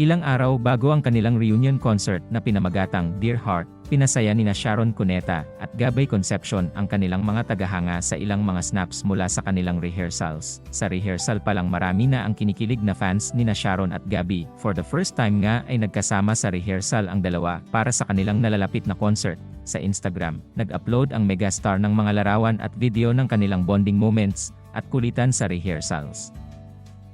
Ilang araw bago ang kanilang reunion concert na pinamagatang Dear Heart, pinasaya nina Sharon Cuneta at Gabay Concepcion ang kanilang mga tagahanga sa ilang mga snaps mula sa kanilang rehearsals. Sa rehearsal pa lang marami na ang kinikilig na fans nina Sharon at Gabi. For the first time nga ay nagkasama sa rehearsal ang dalawa para sa kanilang nalalapit na concert. Sa Instagram, nag-upload ang megastar ng mga larawan at video ng kanilang bonding moments at kulitan sa rehearsals.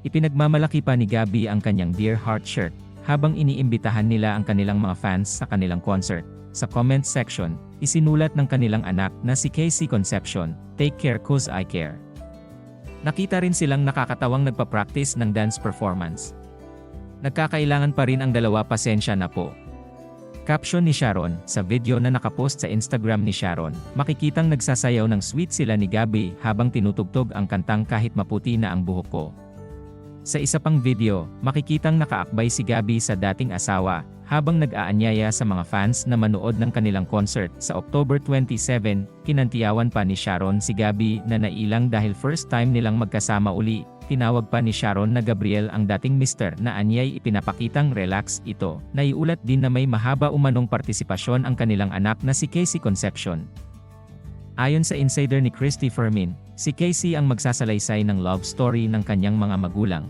Ipinagmamalaki pa ni Gabi ang kanyang Dear Heart shirt, habang iniimbitahan nila ang kanilang mga fans sa kanilang concert. Sa comment section, isinulat ng kanilang anak na si Casey Concepcion, Take care cause I care. Nakita rin silang nakakatawang nagpa-practice ng dance performance. Nagkakailangan pa rin ang dalawa pasensya na po. Caption ni Sharon, sa video na nakapost sa Instagram ni Sharon, makikitang nagsasayaw ng sweet sila ni Gabi habang tinutugtog ang kantang kahit maputi na ang buhok ko. Sa isa pang video, makikitang nakaakbay si Gabi sa dating asawa, habang nag-aanyaya sa mga fans na manood ng kanilang concert. Sa October 27, kinantiyawan pa ni Sharon si Gabi na nailang dahil first time nilang magkasama uli, tinawag pa ni Sharon na Gabriel ang dating mister na anyay ipinapakitang relax ito, naiulat din na may mahaba umanong partisipasyon ang kanilang anak na si Casey Concepcion. Ayon sa insider ni Christy Fermin, si Casey ang magsasalaysay ng love story ng kanyang mga magulang,